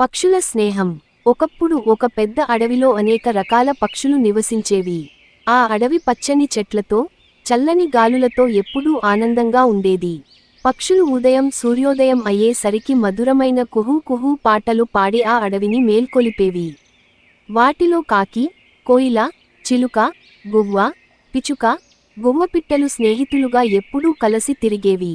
పక్షుల స్నేహం. ఒకప్పుడు ఒక పెద్ద అడవిలో అనేక రకాల పక్షులు నివసించేవి. ఆ అడవి పచ్చని చెట్లతో చల్లని గాలులతో ఎప్పుడూ ఆనందంగా ఉండేది. పక్షులు ఉదయం సూర్యోదయం అయ్యేసరికి మధురమైన కుహూ కుహూ పాటలు పాడి ఆ అడవిని మేల్కొలిపేవి. వాటిలో కాకి కోయిల చిలుక గువ్వ పిచుక గువ్వపిట్టలు స్నేహితులుగా ఎప్పుడూ కలసి తిరిగేవి.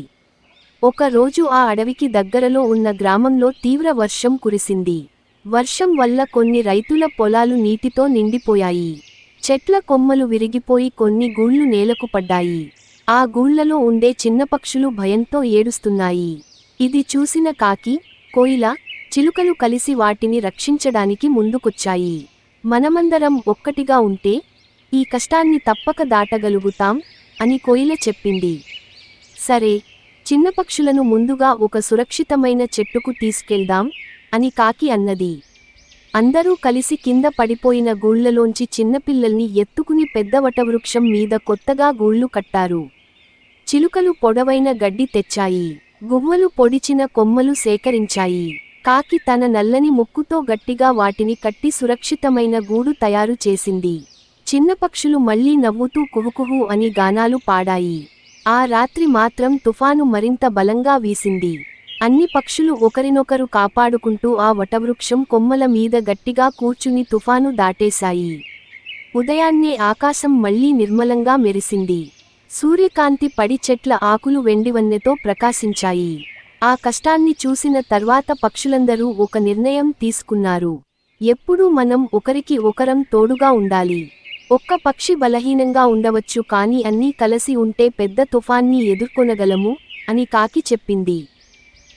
ఒక రోజు ఆ అడవికి దగ్గరలో ఉన్న గ్రామంలో తీవ్ర వర్షం కురిసింది. వర్షం వల్ల కొన్ని రైతుల పొలాలు నీటితో నిండిపోయాయి. చెట్ల కొమ్మలు విరిగిపోయి కొన్ని గూళ్ళు నేలకు పడ్డాయి. ఆ గూళ్ళలో ఉండే చిన్న పక్షులు భయంతో ఏడుస్తున్నాయి. ఇది చూసిన కాకి కోయిల చిలుకలు కలిసి వాటిని రక్షించడానికి ముందుకొచ్చాయి. మనమందరం ఒక్కటిగా ఉంటే ఈ కష్టాన్ని తప్పక దాటగలుగుతాం అని కోయిల చెప్పింది. సరే చిన్న పక్షులను ముందుగా ఒక సురక్షితమైన చెట్టుకు తీసుకెళ్దాం అని కాకి అన్నది. అందరూ కలిసి కింద పడిపోయిన గూళ్ళలోంచి చిన్నపిల్లల్ని ఎత్తుకుని పెద్ద వటవృక్షం మీద కొత్తగా గూళ్ళు కట్టారు. చిలుకలు పొడవైన గడ్డి తెచ్చాయి. గువ్వలు పొడిచిన కొమ్మలు సేకరించాయి. కాకి తన నల్లని ముక్కుతో గట్టిగా వాటిని కట్టి సురక్షితమైన గూడు తయారు చేసింది. చిన్న పక్షులు మళ్ళీ నవ్వుతూ కుహుకుహు అని గానాలు పాడాయి. ఆ రాత్రి మాత్రం తుఫాను మరింత బలంగా వీసింది. అన్ని పక్షులు ఒకరినొకరు కాపాడుకుంటూ ఆ వటవృక్షం కొమ్మల మీద గట్టిగా కూర్చుని తుఫాను దాటేశాయి. ఉదయాన్నే ఆకాశం మళ్ళీ నిర్మలంగా మెరిసింది. సూర్యకాంతి పడి చెట్ల ఆకులు వెండివన్నెతో ప్రకాశించాయి. ఆ కష్టాన్ని చూసిన తర్వాత పక్షులందరూ ఒక నిర్ణయం తీసుకున్నారు. ఎప్పుడూ మనం ఒకరికి ఒకరం తోడుగా ఉండాలి. ఒక్క పక్షి బలహీనంగా ఉండవచ్చు కాని అన్నీ కలసి ఉంటే పెద్ద తుఫాన్ని ఎదుర్కొనగలము? అని కాకి చెప్పింది.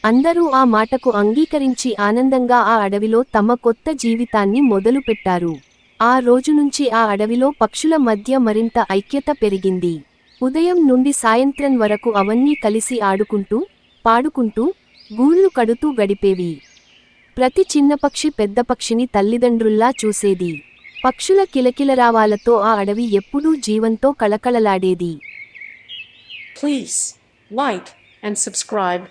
అందరూ ఆ మాటకు అంగీకరించి ఆనందంగా ఆ అడవిలో తమ కొత్త జీవితాన్ని మొదలుపెట్టారు. ఆ రోజు నుంచి ఆ అడవిలో పక్షుల మధ్య మరింత ఐక్యత పెరిగింది. ఉదయం నుండి సాయంత్రం వరకు అవన్నీ కలిసి ఆడుకుంటూ పాడుకుంటూ గూళ్ళు కడుతూ గడిపేవి. ప్రతి చిన్న పక్షి పెద్ద పక్షిని తల్లిదండ్రుల్లా చూసేది. పక్షుల కిలకిలరావాలతో ఆ అడవి ఎప్పుడూ జీవంతో కళకళలాడేది. Please like and subscribe